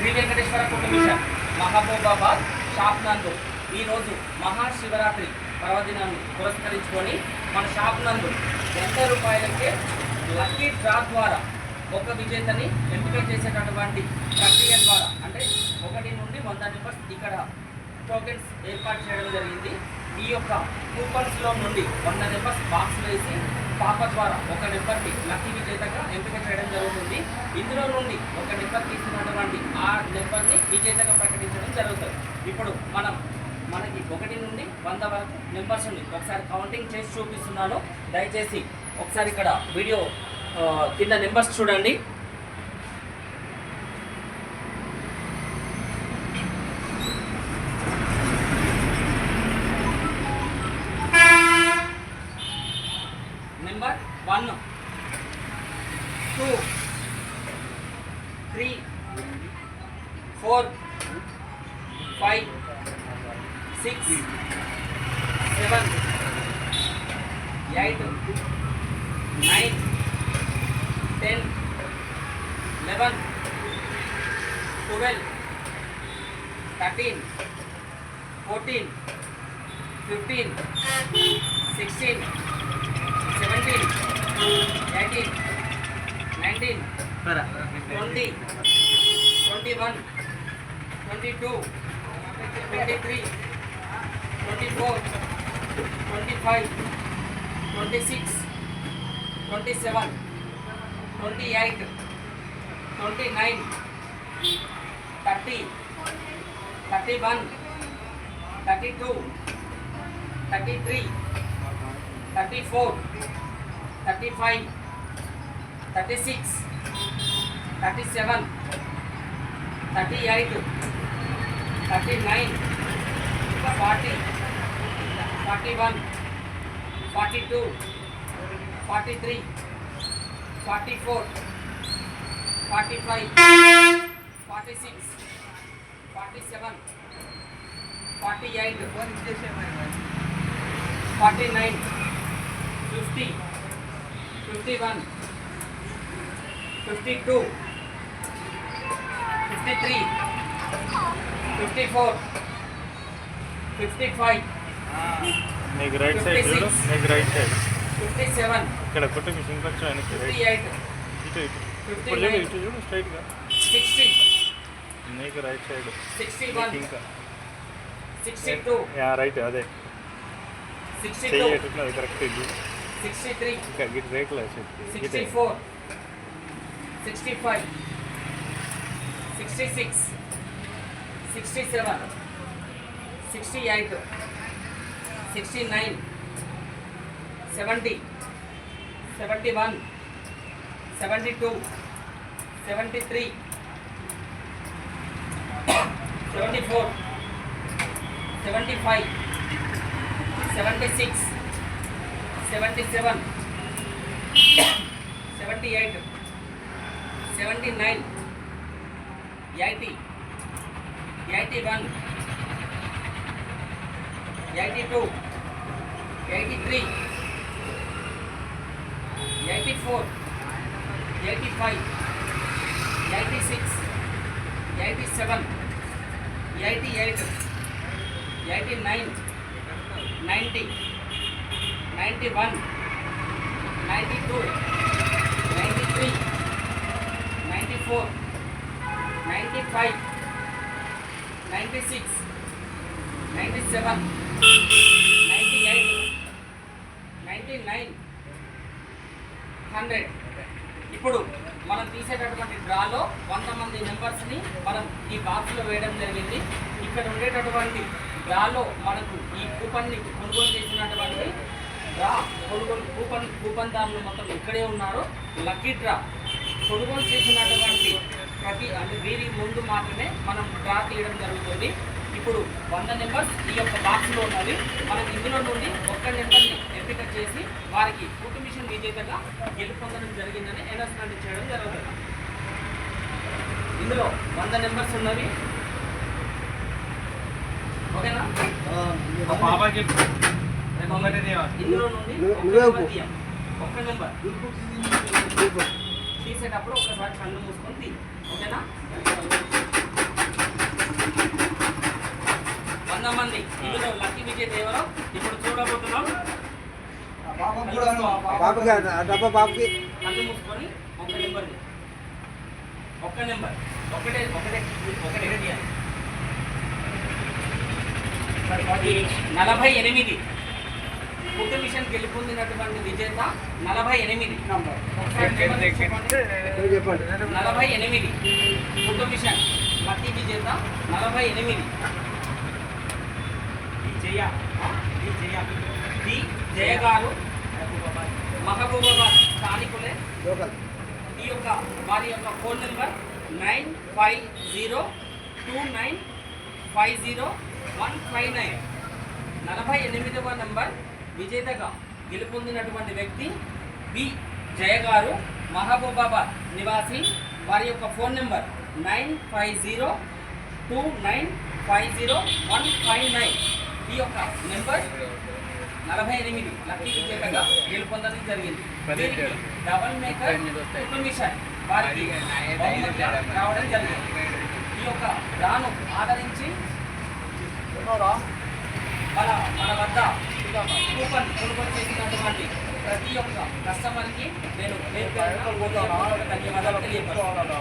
శ్రీ వెంకటేశ్వర కుటుంబిషన్ మహబూబాబాద్ షాప్ నందు ఈరోజు మహాశివరాత్రి పర్వదినాన్ని పురస్కరించుకొని మన షాప్ నందు వంద రూపాయలకే లక్కీ డ్రా ద్వారా ఒక విజేతని ఎంపిక చేసేటటువంటి ప్రక్రియ ద్వారా అంటే ఒకటి నుండి వంద నెంబర్స్ ఇక్కడ టోకెన్స్ ఏర్పాటు చేయడం జరిగింది. ఈ యొక్క కూపన్స్లో నుండి వంద నెంబర్స్ బాక్స్ వేసి పాప ద్వారా ఒక నెంబర్కి లక్కీ విజేతగా ఎంపిక చేయడం జరుగుతుంది. ఇందులో నుండి ఒక నెంబర్ తీసుకున్నటువంటి ఆ నెంబర్ని విజేతగా ప్రకటించడం జరుగుతుంది. ఇప్పుడు మనం మనకి ఒకటి నుండి వంద వరకు నెంబర్స్ ఉంది ఒకసారి కౌంటింగ్ చేసి చూపిస్తున్నాను. దయచేసి ఒకసారి ఇక్కడ వీడియో కింద నెంబర్స్ చూడండి number one two three four five six seven eight nine ten eleven twelve thirteen fourteen fifteen sixteen seventeen eighteen nineteen twenty twenty one twenty two twenty three twenty four twenty five twenty six twenty seven twenty eight twenty nine thirty thirty one thirty two thirty three thirty four thirty five thirty six thirty seven thirty eight thirty nine forty forty one forty two forty three forty four forty five forty six forty seven forty eight forty nine fifty fifty one fifty two fifty three fifty four fifty five నీకు right side చూడు. నీకు right side fifty seven ఇక్కడ కొట్టు machine కొంచెం వెనక్కి fifty right. Eight ఇటు ఇటు. Fifty ఇప్పుడు చూడు నైన్ ఇటు చూడు స్ట్రైట్గా సిక్స్టీ నీకు రైట్ సైడ్ సిక్స్టీ వన్ ఇంకా. సిక్స్టీ టూ యా రైట్ అదే సిక్స్టీ టూ కరెక్ట్ ఇది సిక్స్టీ త్రీ ఇంకా గిట్ రేకులు sixty four sixty five sixty six sixty seven sixty eight sixty nine seventy seventy one seventy two seventy three seventy four seventy five seventy six seventy seven seventy eight seventy nine eighty eighty one eighty two eighty three eighty four eighty five eighty six eighty seven eighty eight eighty nine ninety ninety one ninety two ninety three ninety four ninety five ninety six ninety seven ninety eight ninety nine hundred ఇప్పుడు మనం తీసేటటువంటి డ్రాలో వంద మంది మెంబర్స్ని మనం ఈ బాక్స్లో వేయడం జరిగింది. ఇక్కడ ఉండేటటువంటి డ్రాలో మనకు ఈ కూపన్ని కొనుగోలు చేసినటువంటి డ్రా కొనుగోలు కూపన్ కూపన్దారులు మొత్తం ఇక్కడే ఉన్నారు. లక్కీ డ్రా కొనుగోలు చేసినటువంటి ప్రతి అంటే వీరి ముందు మాత్రమే మనం డ్రా తీయడం జరుగుతుంది. ఇప్పుడు వంద నెంబర్స్ ఈ యొక్క బాక్స్లో ఉన్నది మనం ఇందులో నుండి ఒక్క నెంబర్ని ఎంపిక చేసి వారికి ఫోటో మిషన్ విజేతగా గెలుపొందడం జరిగిందని అనౌన్స్మెంట్ చేయడం జరుగుతుంది. ఇందులో వంద నెంబర్స్ ఉన్నవి. ఓకేనా? ఇందులో నుండి ఒక్క నెంబర్ తీసేటప్పుడు ఒకసారి కళ్ళు మూసుకొని ఓకేనా? వంద మంది. ఇందులో లక్కీ విజయ దేవరావు ఇప్పుడు చూడబోతున్నాం. కళ్ళు మూసుకొని ఒక నెంబర్ని ఒక్క నెంబర్. ఒకటే ఒకటే ఒకటే తీయాలి. నలభై ఎనిమిది. ఫుడ్ మిషన్ గెలుపొందినటువంటి విజేత నలభై ఎనిమిది. నలభై ఎనిమిది. ఫుడ్ మిషన్ లక్కీ విజేత నలభై ఎనిమిది. జయ డి జయ గారు మహబూబాబాద్. స్థానికులే. ఈ యొక్క వారి యొక్క phone number nine five zero two nine five zero one five nine. నలభై ఎనిమిదవ నంబర్ విజేతగా గెలుపొందినటువంటి వ్యక్తి బి జయ గారు మహబూబాబాద్ నివాసి. వారి యొక్క phone number nine five zero two nine five zero one five nine. ఈ యొక్క నెంబర్ నలభై ఎనిమిది. లక్కీ విజేతగా గెలుపొందడం జరిగింది. డబల్ మేకర్ మిషన్ వారికి రావడం జరిగింది. ఈ యొక్క రాను ఆదరించి మన మన వద్ద కూపన్ కొనుగోలు చేసినటువంటి ప్రతి ఒక్క కస్టమర్కి నేను ధన్యవాదాలు. తెలియపరుస్తున్నాను